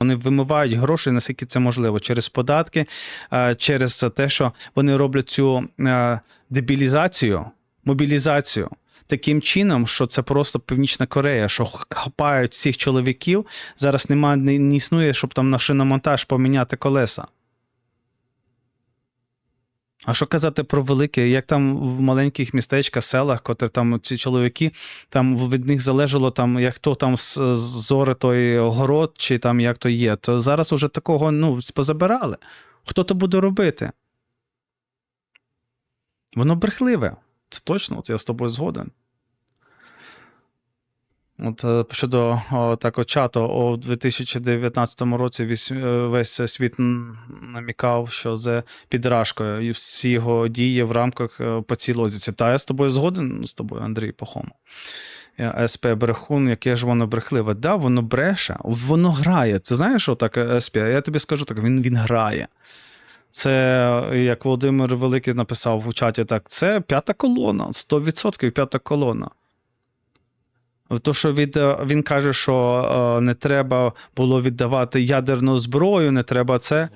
Вони вимивають гроші, наскільки це можливо, через податки, е, через те, що вони роблять цю е, дебілізацію, мобілізацію. Таким чином, що це просто Північна Корея, що хапають всіх чоловіків. Зараз немає, не, існує, щоб там на шиномонтаж поміняти колеса. А що казати про велике, як там в маленьких містечках, селах, котрі там ці чоловіки, там від них залежало там, як хто там з- зоре той город, чи там як то є, то зараз уже такого ну, позабирали. Хто то буде робити? Воно брехливе. Це точно, от я з тобою згоден. От е, щодо о, такого чату, у 2019 році весь, е, весь світ намікав, що це підражкою, і всі його дії в рамках е, по цій лозіці. Та я з тобою згоден з тобою, Андрій Пахому. Я СП Брехун, яке ж воно брехливе. Да, воно бреше, воно грає. Ти знаєш, що так СП? Я тобі скажу так, він, він грає. Це, як Володимир Великий написав у чаті, так, це п'ята колона, 100% п'ята колона. То, що від, е, він каже, що е, не треба було віддавати ядерну зброю, не треба це.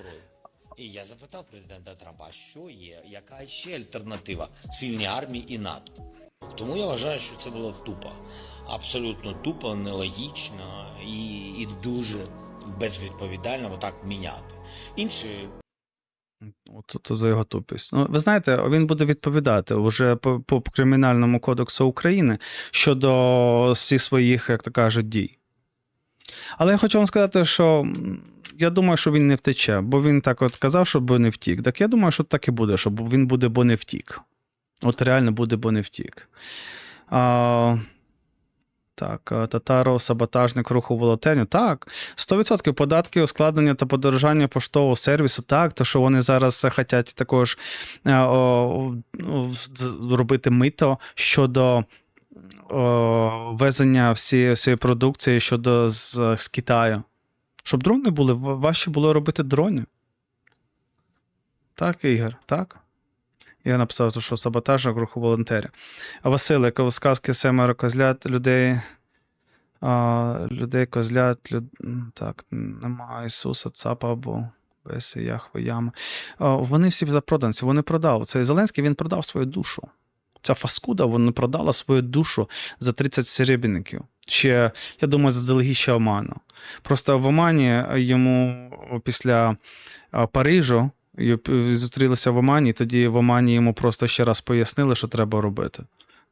І я запитав президента Трампа, що є, яка ще альтернатива сильній армії і НАТО. Тому я вважаю, що це було тупо. Абсолютно тупо, нелогічно і, і дуже безвідповідально отак міняти. Інші От, то за його тупість. Ну, ви знаєте, він буде відповідати уже по, по кримінальному кодексу України щодо всіх своїх, як то кажуть, дій. Але я хочу вам сказати, що я думаю, що він не втече, бо він так от казав, щоб не втік. Так я думаю, що так і буде, що він буде, бо не втік. От реально буде, бо не втік. А, так, Татаро, саботажник руху волотеню. Так, 100% податки, ускладнення та подорожання поштового сервісу. Так, то що вони зараз хочуть також е, о, робити мито щодо о, везення всієї, всієї продукції щодо з, з Китаю. Щоб дрони були, важче було робити дронів. Так, Ігор, так? Я написав, що саботаж руху волонтерів. Василик, сказки семеро козлят людей. А, людей козлят, люд... так, немає Ісуса, Цапа або Беси, Яхве, Ями. А, вони всі запроданці, вони продав. Цей Зеленський він продав свою душу. Ця фаскуда вона продала свою душу за 30 серебряників. Ще, я думаю, заздалегідь ще Оману. Просто в Омані йому після Парижу і зустрілися в Омані, і тоді в Омані йому просто ще раз пояснили, що треба робити.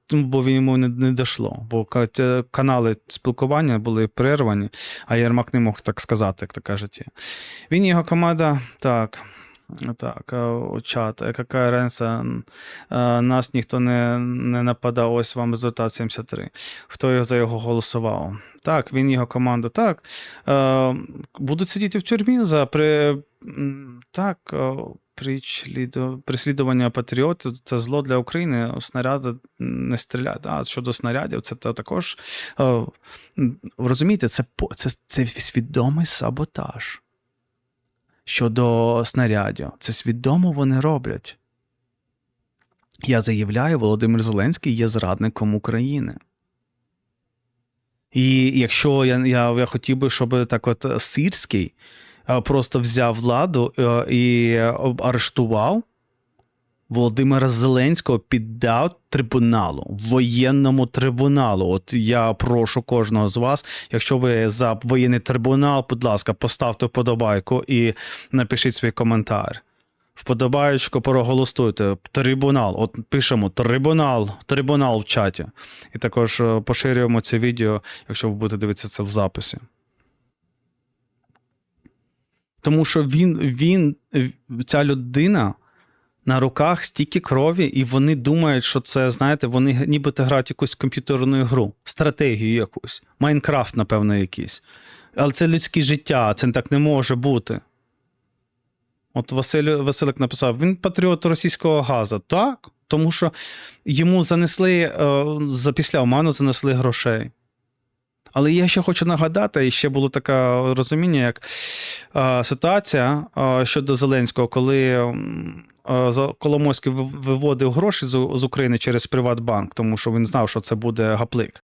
Тому, бо він йому не, не дійшло, бо ка- канали спілкування були перервані, а Єрмак не мог так сказати, як то кажуть. Він і його команда, так. Так, чат. е, Яка? Е, Нас ніхто не, не нападав. Ось вам результат 73. Хто за його голосував? Так, він його команда. Так. Будуть сидіти в тюрмі за при, так, е, патріотів це зло для України. Снаряди не стріляти. А щодо снарядів, це також. Розумієте, це, це, це свідомий саботаж. Щодо снарядів, це свідомо вони роблять. Я заявляю, Володимир Зеленський є зрадником України. І якщо я, я, я хотів би, щоб так от Сирський е, просто взяв владу е, і е, арештував Володимира Зеленського, піддав трибуналу, воєнному трибуналу. От я прошу кожного з вас, якщо ви за воєнний трибунал, будь ласка, поставте вподобайку і напишіть свій коментар. Вподобаючко проголосуйте. Трибунал. От пишемо трибунал, трибунал в чаті. І також е, поширюємо це відео, якщо ви будете дивитися це в записі. Тому що він, він, е, ця людина на руках стільки крові, і вони думають, що це, знаєте, вони нібито грають якусь комп'ютерну гру, стратегію якусь, Майнкрафт, напевно, якийсь. Але це людське життя, це так не може бути. От Василь, Василик написав: він патріот російського газу. Так, тому що йому занесли е, за після Оману занесли грошей. Але я ще хочу нагадати, і ще було таке розуміння, як е, ситуація е, щодо Зеленського, коли Коломойський ви- виводив гроші з України через Приватбанк, тому що він знав, що це буде гаплик.